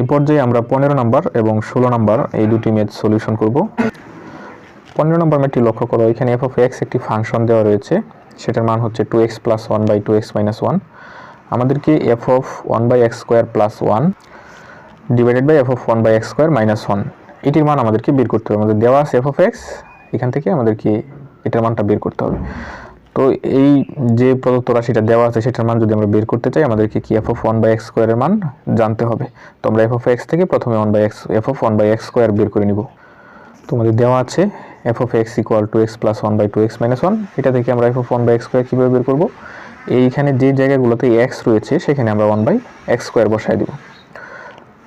এই পর্যায়ে আমরা পনেরো নাম্বার এবং ষোলো নাম্বার এই দুটি ম্যাথ সলিউশন করব। পনেরো নম্বর ম্যাথটি লক্ষ্য করো, এখানে এফ অফ এক্স একটি ফাংশন দেওয়া রয়েছে। সেটার মান হচ্ছে two X plus one by two X minus one আমাদেরকে F of one by X square plus one divided by F of one by X square minus one এটির মান আমাদেরকে বের করতে হবে। আমাদের দেওয়া আছে এফ অফ এক্স এখান থেকে আমাদেরকে এটার মানটা বের করতে হবে। তো এই যে প্রদত্ত রাশিটা দেওয়া আছে, সেটার মান যদি আমরা বের করতে চাই, আমাদেরকে কি F of one by X স্কোয়ারের মান জানতে হবে। তো আমরা এফ অফ এক্স থেকে প্রথমে one by X F of one by X square বের করে নিব। তোমাদের দেওয়া আছে F of X equal to X plus one by two X minus one এটা থেকে আমরা F of one by X square কীভাবে বের করব? এইখানে যে জায়গাগুলোতে এক্স রয়েছে, সেখানে আমরা ওয়ান বাই এক্স স্কোয়ার বসাই দিব।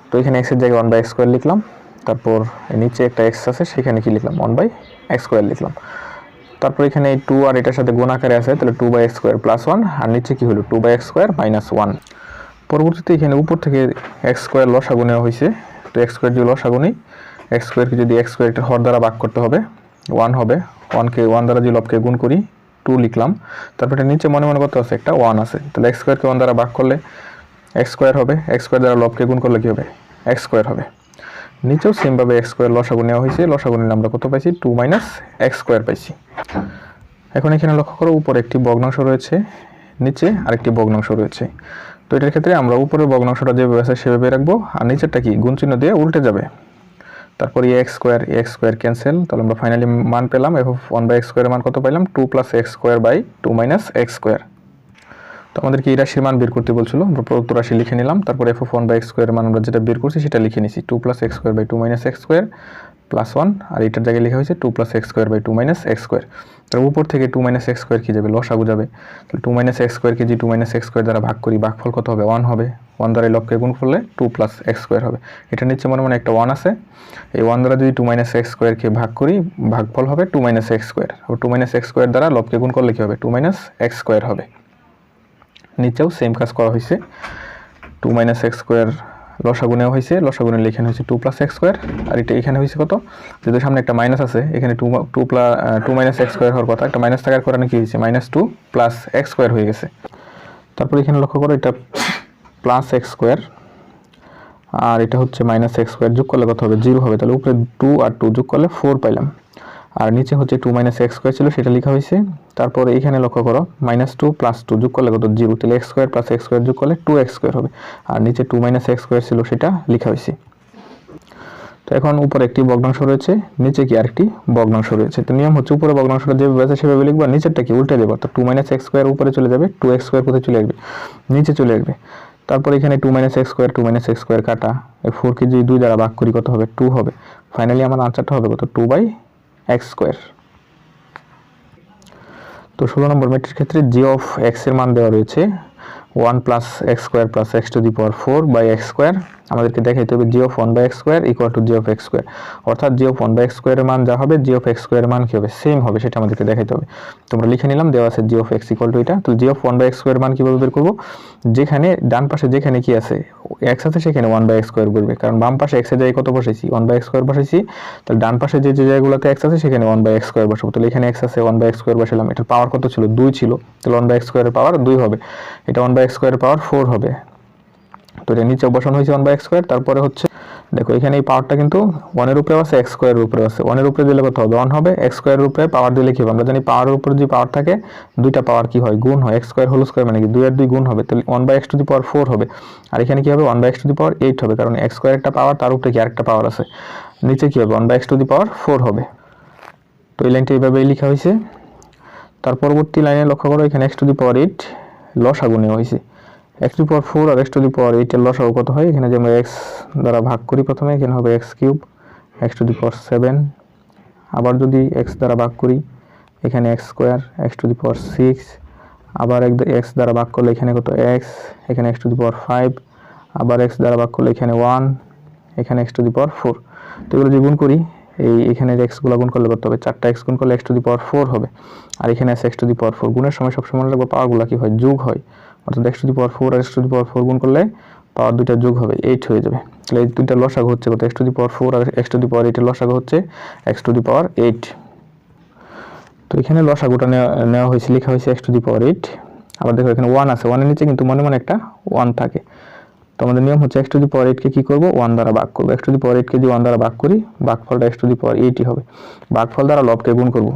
তো এখানে এক্সের জায়গায় ওয়ান বাই এক্স স্কোয়ার লিখলাম। তারপর নিচে একটা এক্স আছে, সেখানে কি লিখলাম? ওয়ান বাই এক্স স্কোয়ার লিখলাম। তারপর এখানে টু আর এটার সাথে গুণ আকারে আছে তাহলে two by X square plus one আর নিচে কি হলো two by X square minus one পরবর্তীতে এখানে উপর থেকে এক্স স্কোয়ার লসাগু নেওয়া হয়েছে তো এক্স স্কোয়ার যদি লসাগু নেই এক্স স্কোয়ারকে যদি এক্স স্কোয়ার একটা হর দ্বারা ভাগ করতে হবে ওয়ান হবে ওয়ানকে ওয়ান দ্বারা যদি লবকে গুণ করি টু লিখলাম তারপর এটা নিচে মনে মনে করতে আছে একটা ওয়ান আছে তাহলে এক্স স্কোয়ারকে ওয়ান দ্বারা ভাগ করলে এক্স স্কোয়ার হবে এক্স স্কোয়ার দ্বারা লবকে গুণ করলে কী হবে এক্স স্কোয়ার হবে নিচেও সেমভাবে এক্স স্কোয়ার লসাগু নেওয়া হয়েছে। লসাগু নিলে আমরা কত পাইছি? টু মাইনাস এক্স স্কোয়ার পাইছি। এখন এখানে লক্ষ্য করো, উপরে একটি ভগ্নাংশ রয়েছে, নিচে আরেকটি ভগ্নাংশ রয়েছে। তো এটার ক্ষেত্রে আমরা উপরের ভগ্নাংশটা যেভাবে আছে, সেভাবে রাখব। আর নিচেরটা কি? গুণ চিহ্ন দিয়ে উল্টে যাবে। তারপর X square X square cancel তাহলে আমরা ফাইনালি মান পেলাম। এফ ওয়ান বাই এক্স স্কোয়ারের মান কত পাইলাম? Two plus X square by two minus X square তো আমাদেরকে এই রাশির মান বের করতে বলছিল আমরা প্রদত্ত রাশি লিখে নিলাম তারপর এফ ওয়ান বাই এক্স স্কোয়ারের মান আমরা যেটা বের করছি সেটা লিখে নিছি two plus X square by two minus X square plus one আর এটার জায়গায় লেখা হয়েছে two plus X square by two minus X square তার উপর থেকে টু মাইনাস এক্স স্কোয়ার কী যাবে লসাগু যাবে তাহলে টু মাইনাস এক্স স্কোয়ার কেজি টু মাইনাস এক্স স্কোয়ার দ্বারা ভাগ করি ভাগফল কত হবে ওয়ান হবে ওয়ান দ্বারা লবকে গুণ করলে টু প্লাস এক্স স্কোয়ার হবে এটা নিচ্ছে মনে মনে একটা ওয়ান আছে এই ওয়ান দ্বারা যদি টু মাইনাস এক্স স্কোয়ারকে ভাগ করি ভাগফল হবে two minus X square two minus X square দ্বারা লবকে গুণ করলে কী হবে টু মাইনাস এক্স স্কোয়ার হবে নিচেও সেম কাজ করা হয়েছে টু মাইনাস এক্স স্কোয়ার লসাগুনেও হয়েছে লসাগুনে লেখানো হয়েছে টু প্লাস এক্স স্কোয়ার আর এটা এখানে হয়েছে কত? যেহেতু সামনে একটা মাইনাস আছে, এখানে two two plus two minus X square হওয়ার কথা, একটা মাইনাস থাকার কারণে কী হয়েছে minus two plus X square হয়ে গেছে। তারপর এখানে লক্ষ্য করো, এটা প্লাস এক্স স্কোয়ার আর এটা হচ্ছে মাইনাস এক্স স্কোয়ার যোগ করলে কত হবে? জিরো হবে। তাহলে উপরে টু আর টু যোগ করলে ফোর পাইলাম। আর নিচে হচ্ছে টু মাইনাস এক্স স্কোয়ার ছিল, সেটা লেখা হয়েছে। তারপর এখানে লক্ষ্য করো মাইনাস টু প্লাস টু যোগ করলে কত? জিরো তাহলে X square plus X square যোগ করলে টু এক্স স্কোয়ার হবে। আর নিচে টু মাইনাস এক্স স্কোয়ার ছিল, সেটা লেখা হয়েছে। তো এখন উপরে একটি ভগ্নাংশ রয়েছে, নিচে কি আরেকটি ভগ্নাংশ রয়েছে? তো নিয়ম হচ্ছে উপরে ভগ্নাংশটা যেভাবে আছে, সেভাবে লিখব নিচেরটা কি উল্টে দেবো। তো টু মাইনাস এক্স স্কোয়ার উপরে চলে যাবে টু এক্স স্কোয়ার কোথায় চলে আসবে? নিচে চলে আসবে। তারপর এখানে two minus X square two minus X square কাটা। এই ফোরকে যদি দুই দ্বারা ভাগ করি, কত হবে? টু হবে। ফাইনালি আমার আনসারটা হবে কত? টু বাই এক্স স্কোয়ার তো ষোলো নম্বর ম্যাট্রিক্স ক্ষেত্রে জি অফ এক্সের মান দেওয়া রয়েছে one plus X square plus X to the power four by X square আমাদেরকে দেখাইতে হবে G of one by X square equal to G of X square অর্থাৎ G of one by X স্কোয়ারের মান যা হবে জি অফ এক্স স্কোয়ারের মান কী হবে? সেম হবে, সেটা আমাদেরকে দেখাইতে হবে। তোমরা লিখে নিলাম, দেওয়া আছে G of X equal to এটা। তো G of one by X square মান কীভাবে বের করব? যেখানে, ডান পাশে যেখানে কি আছে এক্স আছে সেখানে ওয়ান বাই এক্স স্কোয়ার করবে কারণ বাম পাশে এক্সের জায়গায় কত বসেছি ওয়ান বাই এক্স স্কোয়ার বসাইছি। তাহলে ডান পাশে যে যে জায়গাগুলোতে এক্স আছে, সেখানে ওয়ান বাই এক্স স্কোয়ার বসাবো। তাহলে এখানে এক্স আছে ওয়ান বাই এক্স স্কোয়ার বসালাম। এটার পাওয়ার কত ছিল? দুই ছিল। তাহলে ওয়ান বাই এক্স স্কোয়ারের পাওয়ার দুই হবে। এটা ওয়ান বাই এক্স স্কোয়ারের পাওয়ার ফোর হবে। তো এটা নিচে বসানো হয়েছে ওয়ান বাই এক্স স্কোয়ার তারপরে হচ্ছে দেখো, এখানে এই পাওয়ারটা কিন্তু ওয়ানের উপরে আছে এক্স স্কোয়ারের উপরে আছে। ওয়ানের উপরে দিলে কত হবে? ওয়ান হবে এক্স স্কোয়ারের উপরে পাওয়ার দিলে কি হবে? আমরা জানি পাওয়ারের উপরে যদি পাওয়ার থাকে, দুইটা পাওয়ার কি হয়? গুণ হয়। এক্স স্কোয়ার হোল স্কোয়ার মানে কি? দুই আর দুই গুণ হবে, তাহলে one by X to the power four হবে। আর এখানে কি হবে? One by X to the power eight হবে, কারণ এক্স স্কোয়ার একটা পাওয়ার তার উপরে কি আরেকটা পাওয়ার আছে? নিচে কি হবে? One by X to the power four হবে। তো এই লাইনটা এইভাবেই লেখা হয়েছে। তার পরবর্তী লাইনে লক্ষ্য করো, এখানে X to the power eight loss আগুনে হয়েছে। এক্স টু পাওয়ার ফোর আর এক্স টু দি পাওয়ার এইটের লসাগু কত হয়? এখানে যে আমরা এক্স দ্বারা ভাগ করি প্রথমে, এখানে হবে X cube X to the power seven আবার যদি এক্স দ্বারা ভাগ করি, এখানে X square X to the power six আবার এক এক্স দ্বারা ভাগ করলে এখানে কত এক্স এখানে X to the power five আবার এক্স দ্বারা ভাগ করলে এখানে ওয়ান এখানে X to the power four তো এগুলো যে গুণ করি, এই এখানে এক্সগুলো গুণ করলে করতে হবে? চারটা এক্স গুণ করলে X to the power four হবে। আর এখানে X to the power four গুণের সময় সবসময় রাখব পাওয়ারগুলো কী হয়? যোগ হয়। অর্থাৎ X to the power four R X to the power four গুণ করলে পাওয়ার দুইটা যোগ হবে এইট হয়ে যাবে। তাহলে এই দুইটা লসাগু হচ্ছে কত? X to the power four R x to the power এইটের লসাগু হচ্ছে X to the power eight তো এখানে লসাগুটা নেওয়া নেওয়া হয়েছে, লেখা হয়েছে X to the power eight আবার দেখো এখানে ওয়ান আছে। ওয়ানের নিচে কিন্তু মনে মনে একটা ওয়ান থাকে। তো আমাদের নিয়ম হচ্ছে এক্স টু দি পাওয়ার এইটকে কী করব? ওয়ান দ্বারা ভাগ করব। এক্স টু দি পাওয়ার এইটকে যদি ওয়ান দ্বারা ভাগ করি, ভাগফলটা এক্স টু দি পাওয়ার এইটই হবে। ভাগফল দ্বারা লবকে গুণ করব।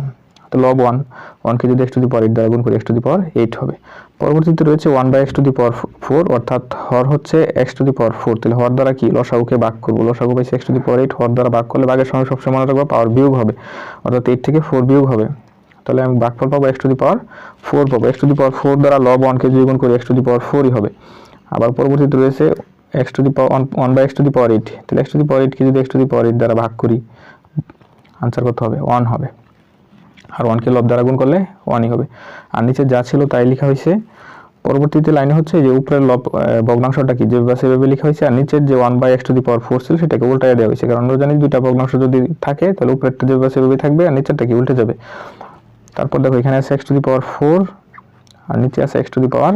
তো লব ওয়ান ওয়ানকে যদি X to the power eight দ্বারা গুণ করি X to the power eight হবে পরবর্তীতে রয়েছে one by X to the power four অর্থাৎ হর হচ্ছে X to the power four তাহলে হর দ্বারা কি লসাগুকে ভাগ করব লসাগু পাইছে X to the power eight হর দ্বারা ভাগ করলে ভাগের সঙ্গে সবসময় মনে রাখব পাওয়ার বিয়োগ হবে অর্থাৎ এইট থেকে ফোর বিয়োগ হবে তাহলে আমি ভাগফল পাবো X to the power four পাবো X to the power four দ্বারা লব ওয়ানকে যদি গুণ করি এক্স টু দি পাওয়ার ফোরই হবে আবার পরবর্তীতে রয়েছে X to the power one by X to the power eight তাহলে এক্স টু দি পাওয়ার এইটকে যদি X to the power eight দ্বারা ভাগ করি আনসার কত হবে ওয়ান হবে আর ওয়ানকে লব দ্বারা গুণ করলে ওয়ানই হবে। আর নিচে যা ছিল তাই লেখা হয়েছে। পরবর্তীতে লাইনে হচ্ছে যে উপরের লব ভগ্নাংশটা কি? যেভাবে সেভাবে লেখা হয়েছে, আর নিচের যে one by X to the power four ছিল, সেটাকে উল্টায় দেওয়া হয়েছে। কারণ আমরা জানি দুইটা ভগ্নাংশ যদি থাকে, তাহলে উপরেরটা যেভাবে সেভাবে থাকবে, আর নিচেরটা কি? উল্টে যাবে। তারপর দেখো, এখানে আছে X to the power four আর নিচে আছে X to the power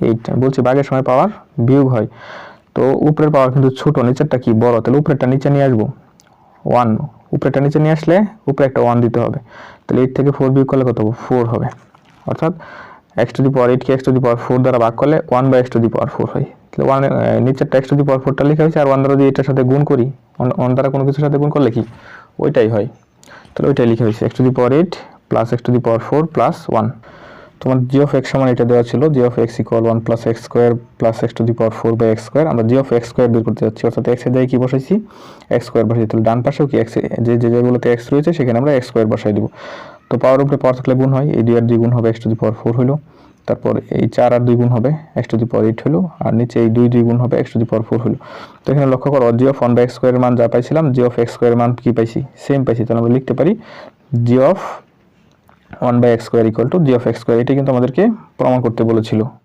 eight বলছি বাঘের সময় পাওয়ার বিয়োগ হয়। তো উপরের পাওয়ার কিন্তু ছোট, নিচেরটা কি? বড়। তাহলে উপরেরটা নিচে নিয়ে আসব। ওয়ান উপরেরটা নিচে নিয়ে আসলে উপরে একটা ওয়ান দিতে হবে। তাহলে এইট থেকে ফোর বিয়োগ করলে কত হবে? ফোর হবে। অর্থাৎ x to the power এইটকে X to the power four দ্বারা ভাগ করলে one by X to the power four হয়। তাহলে ওয়ান নিচেরটা এক্স টু দি পাওয়ার ফোরটা লেখা হয়েছে, আর ওয়ান দ্বারা যদি এটার সাথে গুণ করি ওয়ান দ্বারা কোনো কিছুর সাথে গুণ করলে কি? ওইটাই হয়। তাহলে ওইটাই লিখে হয়েছে X to the power eight plus X to the power four plus one তোমার জি অফ এক্স সমান এটা দেওয়া ছিল G of X equal one plus X square plus X to the power four by X square আমরা জি of x square বের করতে যাচ্ছি, অর্থাৎ এক্সের জায়গায় কি বসাইছি? এক্স স্কোয়ার বসাই তাহলে ডান পাশেও কি এক্স যে যে জায়গাগুলোতে এক্স রয়েছে, সেখানে আমরা এক্স স্কোয়ার বসাই দিব। তো পাওয়ার উপরে পাওয়ার থাকলে গুণ হয় এই দুই আর দুই গুণ হবে x to the power four হলো তারপর এই চার আর দুই গুণ হবে x to the power eight হলো আর নিচে এই দুই দুই গুণ হবে x to the power four হলো তো এখানে লক্ষ্য করো g of one by x স্কোয়ারের মান যা পাইছিলাম জি অফ এক্স স্কোয়ারের মান কি পাইছি? সেম পাইছি, তাহলে আমরা লিখতে পারি g of one by x square equal to g of x square এটি কিন্তু আমাদেরকে প্রমাণ করতে বলেছিল।